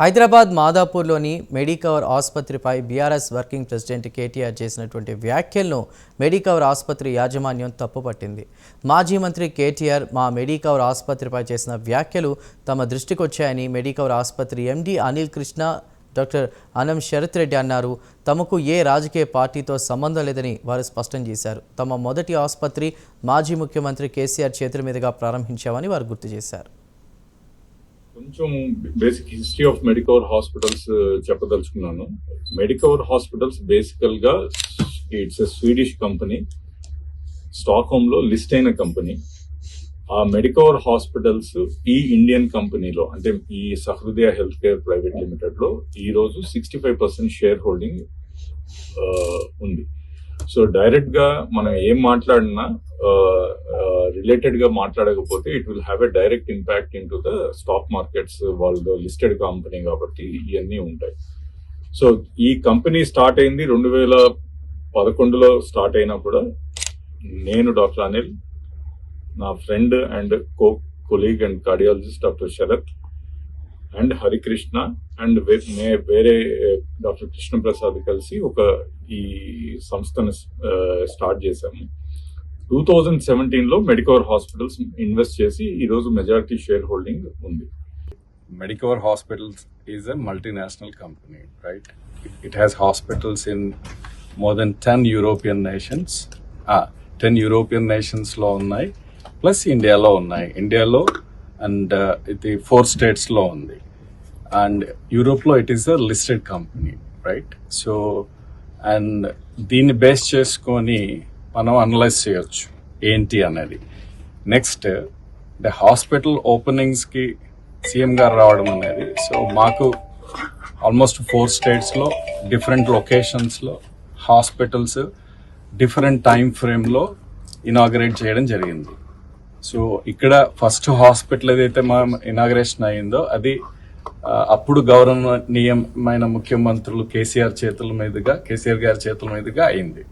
హైదరాబాద్ మాదాపూర్లోని మెడికవర్ ఆసుపత్రిపై BRS working president KTR చేసినటువంటి వ్యాఖ్యలను మెడికవర్ ఆసుపత్రి యాజమాన్యం తప్పుపట్టింది. మాజీ మంత్రి కేటీఆర్ మా మెడికవర్ ఆసుపత్రిపై చేసిన వ్యాఖ్యలు తమ దృష్టికి వచ్చాయని మెడికవర్ ఆసుపత్రి ఎండీ అనిల్ కృష్ణ డాక్టర్ అనం శరత్ రెడ్డి అన్నారు. తమకు ఏ రాజకీయ పార్టీతో సంబంధం లేదని వారు స్పష్టం చేశారు. తమ మొదటి ఆసుపత్రి మాజీ ముఖ్యమంత్రి కేసీఆర్ చేతుల మీదుగా ప్రారంభించామని వారు గుర్తు చేశారు. కొంచెం basic history of Medicover hospitals చెప్పదలుచుకున్నాను. మెడికవర్ హాస్పిటల్స్ బేసికల్గా it's a Swedish company stock హోమ్లో లిస్ట్ అయిన కంపెనీ ఆ మెడికవర్ హాస్పిటల్స్ ఈ ఇండియన్ కంపెనీలో అంటే ఈ సహృదయ హెల్త్ కేర్ ప్రైవేట్ లిమిటెడ్లో ఈ రోజు sixty five percent share holding ఉంది. సో డైరెక్ట్గా మనం ఏం మాట్లాడినా uh, రిలేటెడ్గా మాట్లాడకపోతే it will have a direct impact in to the stock markets వాళ్ళ లిస్టెడ్ కంపెనీ కాబట్టి ఇవన్నీ ఉంటాయి. సో ఈ కంపెనీ స్టార్ట్ అయింది రెండు వేల పదకొండులో స్టార్ట్ అయినా కూడా నేను డాక్టర్ అనిల్ నా friend and co colleague and cardiologist doctor Sharath and Harikrishna and me వేరే డాక్టర్ కృష్ణప్రసాద్ కలిసి ఒక ఈ సంస్థను స్టార్ట్ చేశాము. టూ థౌజండ్ సెవెంటీన్లో మెడికవర్ హాస్పిటల్స్ ఇన్వెస్ట్ చేసి ఈరోజు మెజారిటీ షేర్ హోల్డింగ్ ఉంది Medicover Hospitals is a multinational company, right? It, it has hospitals in more than 10 European nations. Ah, 10 European nations లో ఉన్నాయి ప్లస్ ఇండియాలో ఉన్నాయి ఇండియాలో అండ్ uh, ఇది ఫోర్ స్టేట్స్లో ఉంది అండ్ యూరోప్లో it is a listed company right so and దీన్ని బేస్ చేసుకొని మనం అనలైజ్ చేయొచ్చు. ఏంటి అనేది. నెక్స్ట్ అంటే హాస్పిటల్ ఓపెనింగ్స్కి సీఎం గారు రావడం అనేది. సో మాకు ఆల్మోస్ట్ ఫోర్ స్టేట్స్లో డిఫరెంట్ లొకేషన్స్లో హాస్పిటల్స్ డిఫరెంట్ టైం ఫ్రేమ్లో ఇనాగరేట్ చేయడం జరిగింది. సో ఇక్కడ ఫస్ట్ హాస్పిటల్ ఏదైతే మనం ఇనాగరేషన్ అయిందో అది అప్పుడు గౌరవనీయమైన ముఖ్యమంత్రులు కేసీఆర్ చేతుల మీదుగా కేసీఆర్ గారి చేతుల మీదుగా అయింది.